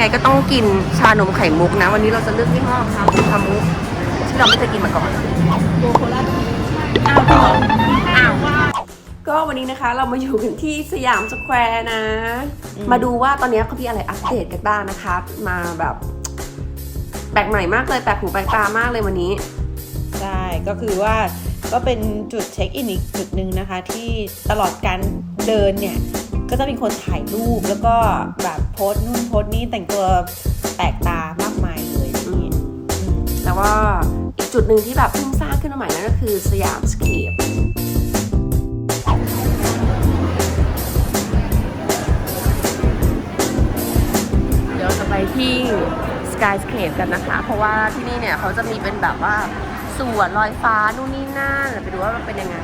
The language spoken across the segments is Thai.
ไงก็ต้องกินชานมไข่มุกนะ วันนี้เราจะเลือกยี่ห้อชานมคามุกที่เราไม่เคยกินมาก่อนโบโคลาทีอ้าวอ้าวก็วันนี้นะคะเรามาอยู่กันที่สยามสแควร์นะ มาดูว่าตอนนี้เขามีอะไรอัปเดตกันบ้างนะคะ มาแบบแปลกใหม่มากเลยแปลกหูแปลกตามากเลยวันนี้ ใช่ ก็คือว่าก็เป็นจุดเช็คอินอีกจุดหนึ่งนะคะ ที่ตลอดการเดินเนี่ย ก็จะมีคนถ่ายรูปแล้วก็แบบโพสต์นู่นโพสต์นี่แต่งตัวแปลกตามากมายเลยนี่แต่ว่าอีกจุดหนึ่งที่แบบเพิ่งสร้างขึ้นมาใหม่นั่นก็คือสยามสเคปเดี๋ยวเราจะไปที่สกายสเคปกันนะคะ เพราะว่าที่นี่เนี่ยเขาจะมีเป็นแบบว่าสวนลอยฟ้านู่นนี่นั่นไปดูว่ามันเป็นยังไง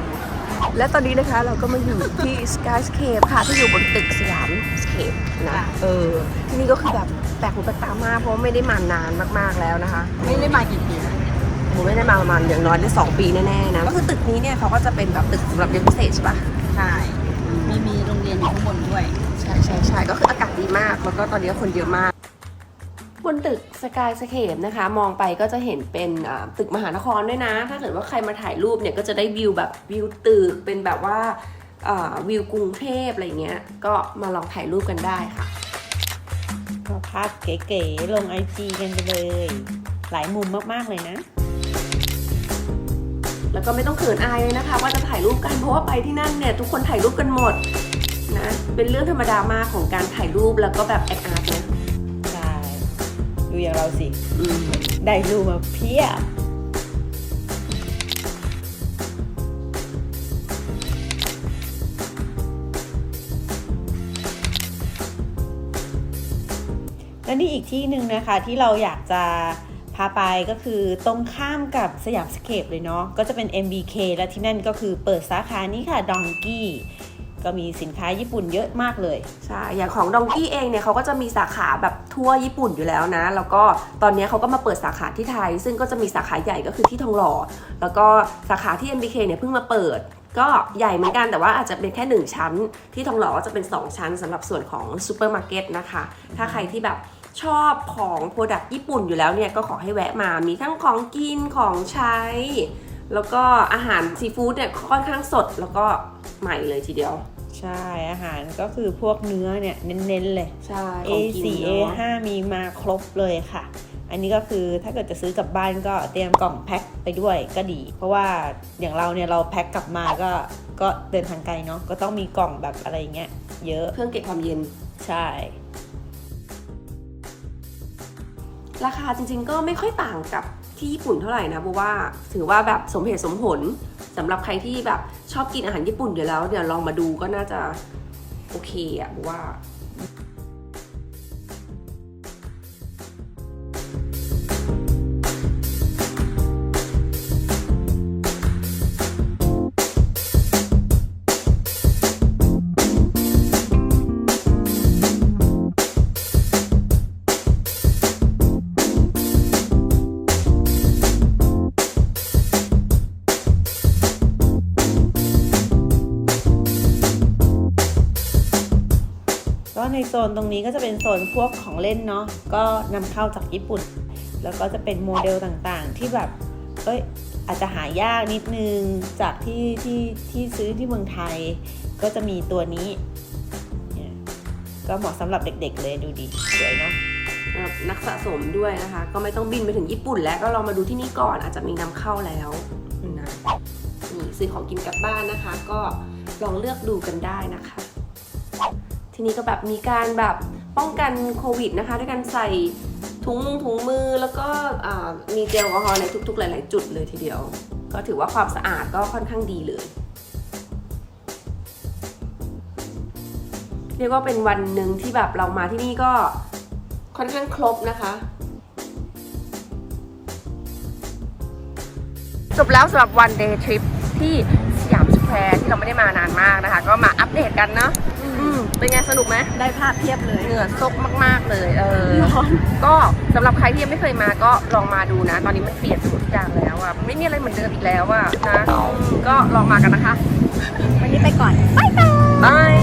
และตอนนี้นะคะเราก็มาอยู่ที่ Skyscape ค่ะที่อยู่บนตึกสยามสเคปนะเออที่นี่ก็คือแบบแปลกหูแปลกตามากเพราะว่าไม่ได้มานานมากๆแล้วนะคะ ไม่ได้มากี่ปีนะผมไม่ได้มาประมาณอย่างน้อยได้สองปีแน่ๆนะก็คือตึกนี้เนี่ยเขาก็จะเป็นแบบตึกสำหรับเรียนพิเศษใช่ปะใช่มีมีโรงเรียนอยู่ข้างบนด้วย ใช่ใช่ใช่ก็คืออากาศดีมากแล้วก็ตอนนี้คนเยอะมาก บนตึกสกายสเคปนะคะ มองไปก็จะเห็นเป็นอ่าตึกมหานครด้วยนะ ถ้าเกิดว่าใครมาถ่ายรูปเนี่ยก็จะได้วิวแบบวิวตึกเป็นแบบว่าอ่าวิวกรุงเทพอะไรเงี้ย ก็มาลองถ่ายรูปกันได้ค่ะก็ภาพเก๋ๆลงไอจีกันไปเลย หลายมุมมากๆเลยนะ แล้วก็ไม่ต้องเขินอายเลยนะคะ ว่าจะถ่ายรูปกันเพราะว่าไปที่นั่นเนี่ยทุกคนถ่ายรูปกันหมดนะเป็นเรื่องธรรมดามากของการถ่ายรูปแล้วก็แบบแอคอาร์ตนะใช่ดู อย่างเราสิอืมได้รูปมาเพียบและนี่อีกที่หนึ่งนะคะที่เราอยากจะพาไปก็คือตรงข้ามกับสยามสเคปเลยเนาะก็จะเป็น MBK และที่นั่นก็คือเปิดสาขานี้ค่ะดองกี้ ก็มีสินค้าญี่ปุ่นเยอะมากเลย ใช่ อย่างของดองกี้เองเนี่ยเขาก็จะมีสาขาแบบทั่วญี่ปุ่นอยู่แล้วนะ แล้วก็ตอนนี้เขาก็มาเปิดสาขาที่ไทย ซึ่งก็จะมีสาขาใหญ่ก็คือที่ทองหล่อ แล้วก็สาขาที่ MBK เนี่ยเพิ่งมาเปิด ก็ใหญ่เหมือนกันแต่ว่าอาจจะเป็นแค่ 1 ชั้น ที่ทองหล่อก็จะเป็น 2 ชั้นสำหรับส่วนของซูเปอร์มาร์เก็ตนะคะ ถ้าใครที่แบบชอบของโปรดักต์ญี่ปุ่นอยู่แล้วเนี่ยก็ขอให้แวะมา มีทั้งของกินของใช้ แล้วก็อาหารซีฟู้ดเนี่ยค่อนข้างสดแล้วก็ ใหม่เลยทีเดียว ใช่อาหารก็คือพวกเนื้อเนี่ยเน้นๆเลย ใช่ของกิน A4 เนอะ A5 มีมาครบเลยค่ะ อันนี้ก็คือถ้าเกิดจะซื้อกลับบ้านก็เตรียมกล่องแพ็คไปด้วยก็ดี เพราะว่าอย่างเราเนี่ยเราแพ็คกลับมาก็ก็เดินทางไกลเนาะก็ต้องมีกล่องแบบอะไรเงี้ยเยอะเครื่องเก็บความเย็นใช่ ราคาจริงๆก็ไม่ค่อยต่างกับที่ญี่ปุ่นเท่าไหร่นะเพราะว่าถือว่าแบบสมเหตุสมผล สำหรับใครที่แบบชอบกินอาหารญี่ปุ่นอยู่แล้วเดี๋ยวลองมาดูก็น่าจะโอเคอะเพราะว่า ในโซนตรงนี้ก็จะเป็นโซนพวกของเล่นเนาะก็นำเข้าจากญี่ปุ่น แล้วก็จะเป็นโมเดลต่างๆ ที่แบบเอ้ยอาจจะหายากนิดนึงจากที่ที่ที่ซื้อที่เมืองไทย ก็จะมีตัวนี้เนี่ยก็เหมาะสำหรับเด็กๆเลยดูดีสวยเนาะสำหรับนักสะสมด้วยนะคะ ก็ไม่ต้องบินไปถึงญี่ปุ่นแล้วก็ลองมาดูที่นี่ก่อนอาจจะมีนำเข้าแล้วนะนี่ซื้อของกินกลับบ้านนะคะ ก็ลองเลือกดูกันได้นะคะ ที่นี่ก็แบบมีการแบบป้องกันโควิดนะคะ ด้วยการใส่ถุงมือถุงมือแล้วก็มีเจลแอลกอฮอล์ในทุกๆ หลาย ๆ จุดเลยทีเดียว ก็ถือว่าความสะอาดก็ค่อนข้างดีเลย เรียกว่าเป็นวันหนึ่งที่แบบเรามาที่นี่ก็ค่อนข้างครบนะคะจบแล้วสำหรับวันเดย์ทริปที่สยามสแควร์ที่เราไม่ได้มานานมากนะคะ ก็มาอัปเดตกันเนาะ เป็นไงสนุกไหมได้ภาพเทียบเลย เหงื่อซกมาก ๆ เลย เออ ร้อน ก็สำหรับใครที่ยังไม่เคยมาก็ลองมาดูนะ ตอนนี้มันเปลี่ยนทุกอย่างแล้วอะไม่มีอะไรเหมือนเดิมอีกแล้วอะนะอืมก็ลองมากันนะคะ วันนี้ไปก่อนบาย